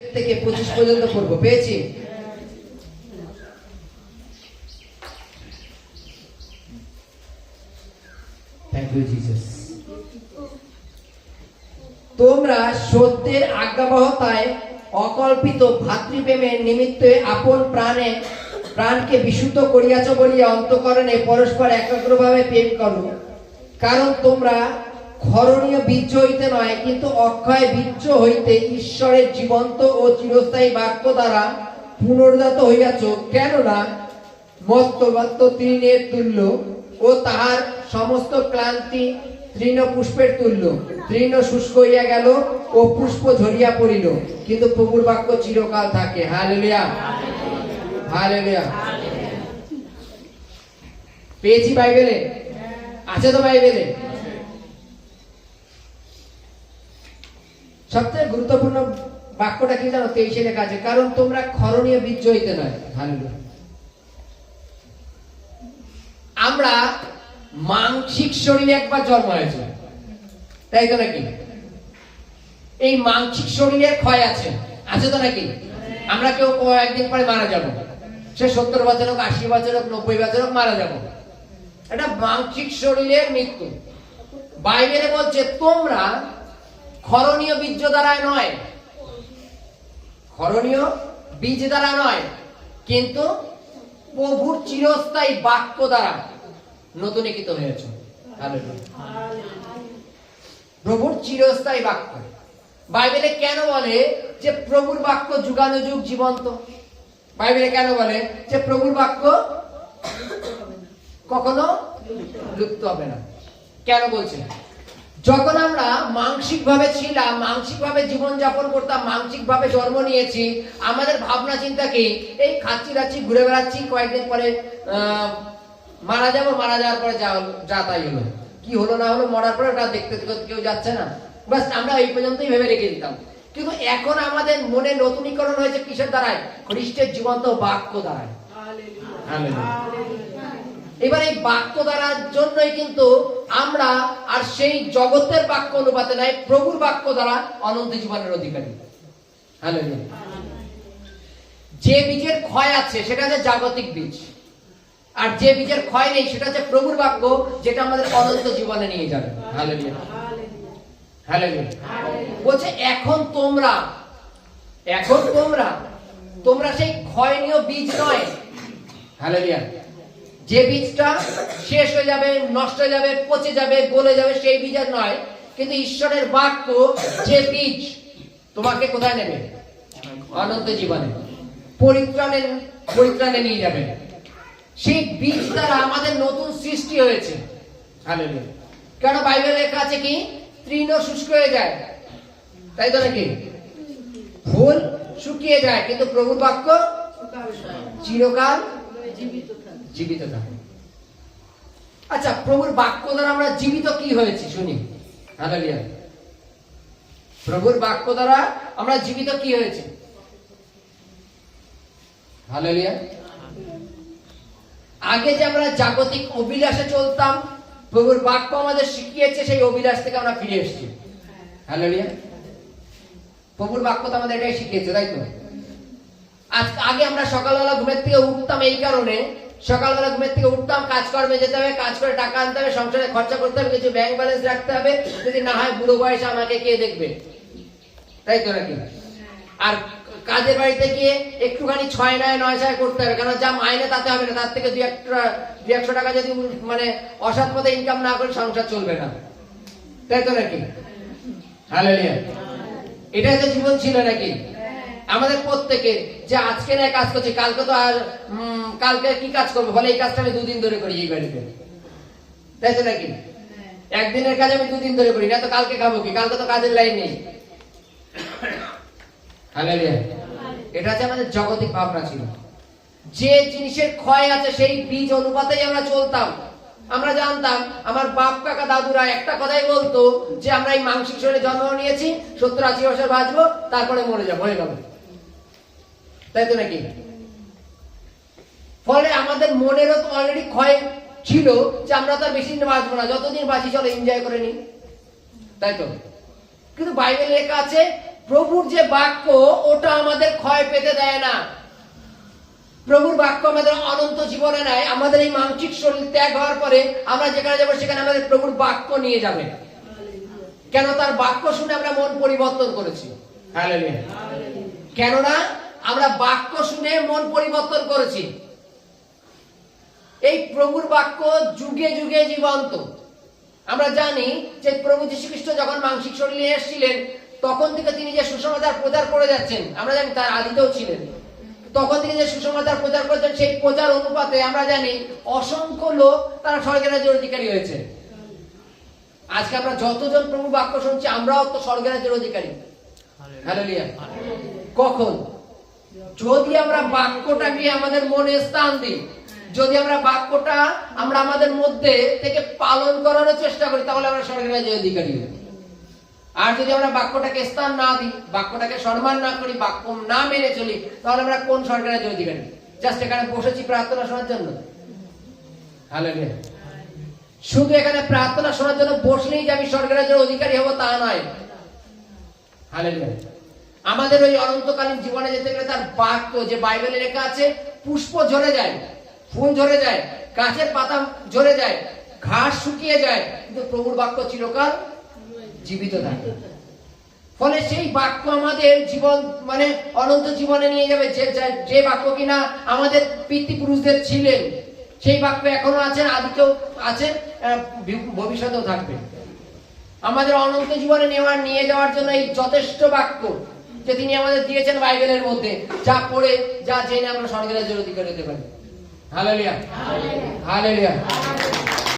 থেকে পঁচিশ পর্যন্ত পড়ব পেয়েছি? তোমরা সত্যের আজ্ঞাবহতায় অকল্পিত ভাতৃপ্রেমের নিমিত্তে আপন প্রাণে প্রাণকে বিশুদ্ধ করিয়াছ বলিয়া অন্তকরণে পরস্পর একাগ্রভাবে প্রেম করো। কারণ তোমরা ক্ষরণীয় বীর্য হইতে নয়, কিন্তু অক্ষয় বীর্য হইতে ঈশ্বরের জীবন্ত ও চিরস্থায়ী বাক্য দ্বারা পুনর্জাত হইয়াছ। কেননা মস্তবত্ত তৃণের তুল্য ও তাহার সমস্ত ক্লান্তি তৃণ পুষ্পের তুল্য। তৃণ শুষ্ক হইয়া গেল ও পুষ্প ঝরিয়া পড়িল। কিন্তু প্রভুর বাক্য চিরকাল থাকে। হালেলুয়া। হালেলুয়া। পেয়েছি বাইবেলে? আছে তো বাইবেলে? সবথেকে গুরুত্বপূর্ণ বাক্যটা কি জানো? তেইশে লেখা আছে, কারণ তোমরা ক্ষরণীয় বীজ হইতে নয়। আমরা মানসিক শরীরে একবার জন্ম হয়েছে। তাই তো নাকি? এই মানসিক শরীরে ক্ষয় আছে। আছে তো নাকি? আমরা কেউ একদিন পরে মারা যাব। সে সত্তর বছর হোক, আশি বছর হোক, নব্বই বছর হোক, মারা যাব। এটা মানসিক শরীরের মৃত্যু। বাইবেলে বলছে, তোমরা ক্ষরণীয় বীর্য দ্বারা নয়। ক্ষরণীয় বীজ দ্বারা নয়, কিন্তু প্রভুর চিরস্থায়ী বাক্য দ্বারা নতুনীকৃত হয়েছে। প্রভুর চিরস্থায়ী বাক্য। বাইবেলে কেন বলে যে প্রভুর বাক্য যুগানুযুগ জীবন্ত? বাইবেলে কেন বলে যে প্রভুর বাক্য কখনো লুপ্ত হবে না? কেন বলছে? যখন আমরা মানসিক ভাবে ছিলাম মানসিক ভাবে জীবন যাপন করতাম মানসিক ভাবে জন্ম নিয়েছি আমাদের ভাবনা চিন্তা কি? এই খাচ্ছি রাচ্ছি ঘুরে বেড়াচ্ছি কয়েকদিন পরে মারা যাব মারা যাওয়ার পরে যা তাই হলো। কি হলো না হলো মরার পরে ওটা দেখতে কেউ যাচ্ছে না। বাস আমরা এই পর্যন্তই ভেবে রেখে দিতাম। কিন্তু এখন আমাদের মনে নতুনীকরণ হয়েছে কিসের দ্বারায়? খ্রিস্টের জীবন্ত বাক্য দ্বারায়. এবার এই বাক্য দ্বারার জন্যই কিন্তু আমরা আর সেই জগতের বাক্য অনুপাতে নাই, প্রভুর বাক্য দ্বারা অনন্ত জীবনের অধিকারী। Hallelujah. যে বীজের ক্ষয় আছে, সেটা হচ্ছে জাগতিক বীজ। আর যে বীজের ক্ষয় নেই, সেটা হচ্ছে প্রভুর বাক্য, যেটা আমাদের অনন্ত জীবনে নিয়ে যাবে. বলছে, এখন তোমরা এখন তোমরা তোমরা সেই ক্ষয়নীয় বীজ নয়। হালেলুয়া যে বীজটা শেষ হয়ে যাবে নষ্ট হয়ে যাবে পচে যাবে গলে যাবে সেই বীজ আর নয়। কিন্তু ঈশ্বরের বাক্য যে বীজ তোমাকে কোথায় নেবে? অনন্ত জীবনে। পরিত্রাণে পরিত্রাণে নিয়ে যাবে। সেই বীজ দ্বারা আমাদের নতুন সৃষ্টি হয়েছে। কেন বাইবেলে লেখা আছে কি? তৃণ শুষ্ক হয়ে যায়। তাই তো নাকি? ফুল শুকিয়ে যায় কিন্তু প্রভুর বাক্য চিরকাল জীবিত থাকে আচ্ছা প্রভুর বাক্য দ্বারা আমরা জীবিত কি হয়েছি, শুনি। হালেলুয়া প্রভুর বাক্য দ্বারা আমরা জীবিত কি হয়েছে? হালেলুয়া আগে যে আমরা জাগতিক অভিলাষে চলতাম, প্রভুর বাক্য আমাদের শিখিয়েছে, সেই অভিলাষ থেকে আমরা ফিরে এসেছি। হালেলুয়া প্রভুর বাক্য তো আমাদের এটাই শিখিয়েছে, তাই তো? আজ আগে আমরা সকালবেলা ঘুমের থেকে উঠতাম এই কারণে সকালবেলা ঘুমের থেকে উঠতাম, কাজকর্মে যেতে হবে, কাজ করে টাকা আনতে হবে, সংসারে খরচা করতে হবে, কিছু ব্যাংক ব্যালেন্স রাখতে হবে, যদি না হয় বুড়ো বয়সে আমাকে কে দেখবে? তাই তো নাকি? আর কাজের বাড়িতে গিয়ে একটুখানি ছয় নয় নয় ছয় করতে হবে কারণ যা মাইনে তাতে হবে না, তার থেকে দুই একটা, দুই একশো টাকা যদি মানে অসৎ পথে ইনকাম না করে সংসার চলবে না। তাই তো নাকি? হালেলুয়া এটাই তো জীবন ছিল নাকি? আমাদের প্রত্যেকে যে আজকে না কাজ করছে কালকে তো আর কালকে কি কাজ করব? বলে এই কাজটা আমি দুদিন ধরে করি এই বাড়িতে। তাই তো নাকি? একদিনের কাজ আমি দুদিন ধরে করি না তো কালকে খাব কি? কালকে তো কাজের লাইন নেই। এটা হচ্ছে আমাদের জগতিক ভাবনা ছিল। যে জিনিসের ক্ষয় আছে সেই বীজ অনুপাতেই আমরা চলতাম। আমরা জানতাম আমার বাপ কাকা দাদুরা একটা কথাই বলতো যে আমরা এই মানসিক শরীরে জন্ম নিয়েছি সত্তর আশি বছর বাঁচবো তারপরে মরে যাব। হয়ে গেল। তাই তো নাকি? ফলে আমাদের মনেরও তো অলরেডি ক্ষয় ছিল যে আমরা তো বেশি বাঁচবো না, যতদিন বাঁচি চলো এনজয় করে নি তাই তো? কিন্তু বাইবেল লেখা আছে, প্রভুর যে বাক্য, ওটা আমাদের ক্ষয় পেতে দেয় না। প্রভুর বাক্য আমাদের অনন্ত জীবনে নেয়, আমাদের এই মানসিক শরীর ত্যাগ হওয়ার পরে আমরা যেখানে যাব সেখানে আমাদের প্রভুর বাক্য নিয়ে যাবে। কেন তার বাক্য শুনে আমরা মন পরিবর্তন করেছি? কেননা আমরা বাক্য শুনে মন পরিবর্তন করেছি। এই প্রভুর বাক্য যুগে যুগে জীবন্ত। আমরা জানি যে প্রভু যীশু খ্রিস্ট যখন মানসিক শরীরে এসেছিলেন তখন থেকে তিনি যে সুসমাচার প্রচার করে যাচ্ছেন আমরা জানি তার আদিতেও ছিলেন। তখন থেকে যে সুসমাচার প্রচার করেছেন সেই প্রচার অনুপাতে আমরা জানি অসংখ্য লোক তারা স্বর্গের রাজ্যের অধিকারী হয়েছে। আজকে আমরা যতজন প্রভু বাক্য শুনছি আমরাও তো স্বর্গের রাজ্যের অধিকারী। হালেলুয়া কখন? যদি আমরা বাক্যটাকে আমাদের মনে স্থান দিই, যদি আমরা বাক্যটা আমরা আমাদের মধ্যে থেকে পালন করার চেষ্টা করি, তাহলে আমরা স্বর্গের রাজ্যের অধিকারী আর যদি আমরা বাক্যটাকে স্থান না দিই, বাক্যটাকে সম্মান না করি, বাক্য না মেনে চলি, তাহলে আমরা কোন সরকারের রাজ্যের অধিকারী? জাস্ট এখানে বসেছি প্রার্থনা শোনার জন্য। হালেলুয়া শুধু এখানে প্রার্থনা শোনার জন্য বসলেই যে আমি স্বর্গের রাজ্যের অধিকারী হব তা নয়। হালেলুয়া আমাদের ওই অনন্তকালীন জীবনে যেতে গেলে তার বাক্য যে বাইবেলে লেখা আছে, পুষ্প ঝরে যায় ফুল ঝরে যায়, গাছের পাতা ঝরে যায়, ঘাস শুকিয়ে যায়, কিন্তু প্রভুর বাক্য চিরকাল জীবিত থাকে। ফলে সেই বাক্য আমাদের জীবন মানে অনন্ত জীবনে নিয়ে যাবে, যে যে- যে বাক্য কিনা আমাদের পিতৃপুরুষদের ছিলেন, সেই বাক্য এখনও আছেন আদিতেও আছেন ভবিষ্যতেও থাকবে। আমাদের অনন্ত জীবনে নেওয়ার, নিয়ে যাওয়ার জন্য এই যথেষ্ট বাক্য যে তিনি আমাদের দিয়েছেন বাইবেলের মধ্যে যা পড়ে যা জেনে আমরা স্বর্গের অধিকার হতে পারি। হালেলিয়া। হালেলুয়া।